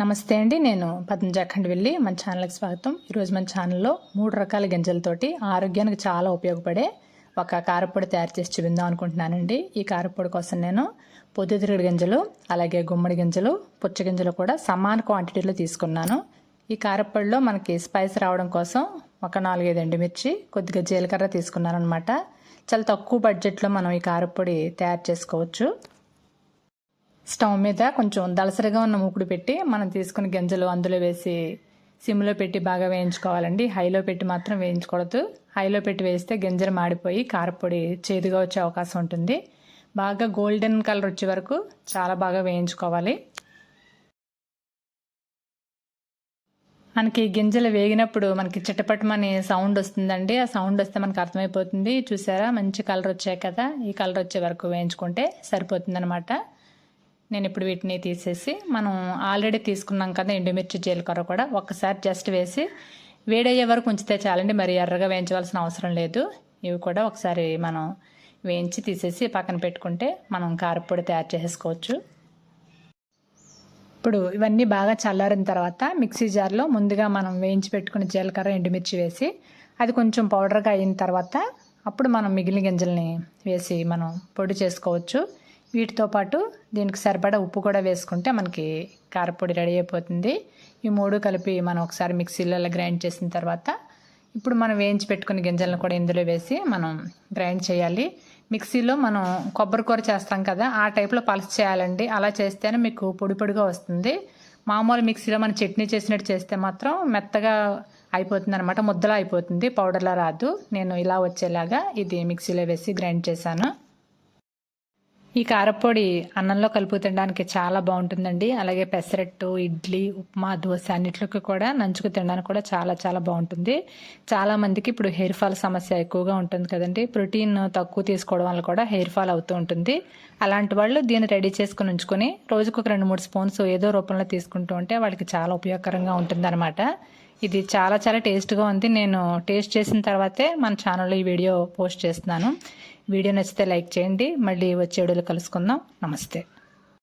నమస్తే అండి నేను పద్మజాఖండ్ వెళ్ళి మన ఛానల్కి స్వాగతం. ఈరోజు మన ఛానల్లో మూడు రకాల గింజలతోటి ఆరోగ్యానికి చాలా ఉపయోగపడే ఒక కారపొడి తయారు చేసి చూపిందాం అనుకుంటున్నానండి. ఈ కారపొడి కోసం నేను పొద్దుతిరుగుడు గింజలు అలాగే గుమ్మడి గింజలు పుచ్చ గింజలు కూడా సమాన క్వాంటిటీలో తీసుకున్నాను. ఈ కారపొడిలో మనకి స్పైస్ రావడం కోసం ఒక నాలుగైదు ఎండుమిర్చి కొద్దిగా జీలకర్ర తీసుకున్నాను అనమాట చాలా తక్కువ బడ్జెట్లో మనం ఈ కారపొడి తయారు చేసుకోవచ్చు. స్టవ్ మీద కొంచెం దళసరిగా ఉన్న మూకుడు పెట్టి మనం తీసుకున్న గింజలు అందులో వేసి సిమ్లో పెట్టి బాగా వేయించుకోవాలండి. హైలో పెట్టి మాత్రం వేయించకూడదు హైలో పెట్టి వేస్తే గింజలు మాడిపోయి కారపొడి చేదుగా వచ్చే అవకాశం ఉంటుంది. బాగా గోల్డెన్ కలర్ వచ్చే వరకు చాలా బాగా వేయించుకోవాలి. మనకి గింజలు వేగినప్పుడు మనకి చిట్టపట్టమని సౌండ్ వస్తుందండి. ఆ సౌండ్ వస్తే మనకు అర్థమైపోతుంది. చూసారా? మంచి కలర్ వచ్చాయి కదా? ఈ కలర్ వచ్చే వరకు వేయించుకుంటే సరిపోతుంది అనమాట నేను ఇప్పుడు వీటిని తీసేసి మనం ఆల్రెడీ తీసుకున్నాం కదా ఎండుమిర్చి జీలకర్ర కూడా ఒక్కసారి జస్ట్ వేసి వేడయ్యే వరకు ఉంచితే చాలండి. మరి ఎర్రగా వేయించవలసిన అవసరం లేదు. ఇవి కూడా ఒకసారి మనం వేయించి తీసేసి పక్కన పెట్టుకుంటే మనం కారపొడి తయారు చేసుకోవచ్చు. ఇప్పుడు ఇవన్నీ బాగా చల్లారిన తర్వాత మిక్సీ జార్లో ముందుగా మనం వేయించి పెట్టుకున్న జీలకర్ర ఎండుమిర్చి వేసి అది కొంచెం పౌడర్గా అయిన తర్వాత అప్పుడు మనం మిగిలిన గింజల్ని వేసి మనం పొడి చేసుకోవచ్చు. వీటితో పాటు దీనికి సరిపడా ఉప్పు కూడా వేసుకుంటే మనకి కారపొడి రెడీ అయిపోతుంది. ఈ మూడు కలిపి మనం ఒకసారి మిక్సీలలో గ్రైండ్ చేసిన తర్వాత ఇప్పుడు మనం వేయించి పెట్టుకున్న గింజలను కూడా ఇందులో వేసి మనం గ్రైండ్ చేయాలి. మిక్సీలో మనం కొబ్బరి కూర చేస్తాం కదా ఆ టైప్లో పలుసు చేయాలండి. అలా చేస్తేనే మీకు పొడి పొడిగా వస్తుంది. మామూలు మిక్సీలో మనం చట్నీ చేసినట్టు చేస్తే మాత్రం మెత్తగా అయిపోతుంది అనమాట ముద్దలా అయిపోతుంది. పౌడర్లా రాదు. నేను ఇలా వచ్చేలాగా ఇది మిక్సీలో వేసి గ్రైండ్ చేశాను. ఈ కారపొడి అన్నంలో కలుపు తినడానికి చాలా బాగుంటుందండి. అలాగే పెసరట్టు ఇడ్లీ ఉప్మా దోశ అన్నిటికి కూడా నంచుకు తినడానికి కూడా చాలా చాలా బాగుంటుంది. చాలా మందికి ఇప్పుడు హెయిర్ ఫాల్ సమస్య ఎక్కువగా ఉంటుంది కదండి. ప్రోటీన్ తక్కువ తీసుకోవడం వల్ల కూడా హెయిర్ ఫాల్ అవుతూ ఉంటుంది. అలాంటి వాళ్ళు దీన్ని రెడీ చేసుకుని ఉంచుకొని రోజుకు ఒక రెండు మూడు స్పూన్స్ ఏదో రూపంలో తీసుకుంటూ ఉంటే వాళ్ళకి చాలా ఉపయోగకరంగా ఉంటుంది ఇది చాలా చాలా టేస్ట్గా ఉంది. నేను టేస్ట్ చేసిన తర్వాతే మన ఛానల్లో ఈ వీడియో పోస్ట్ చేస్తున్నాను. వీడియో నచ్చితే లైక్ చేయండి. మళ్ళీ వచ్చే వీడియోలో కలుసుకుందాం. నమస్తే.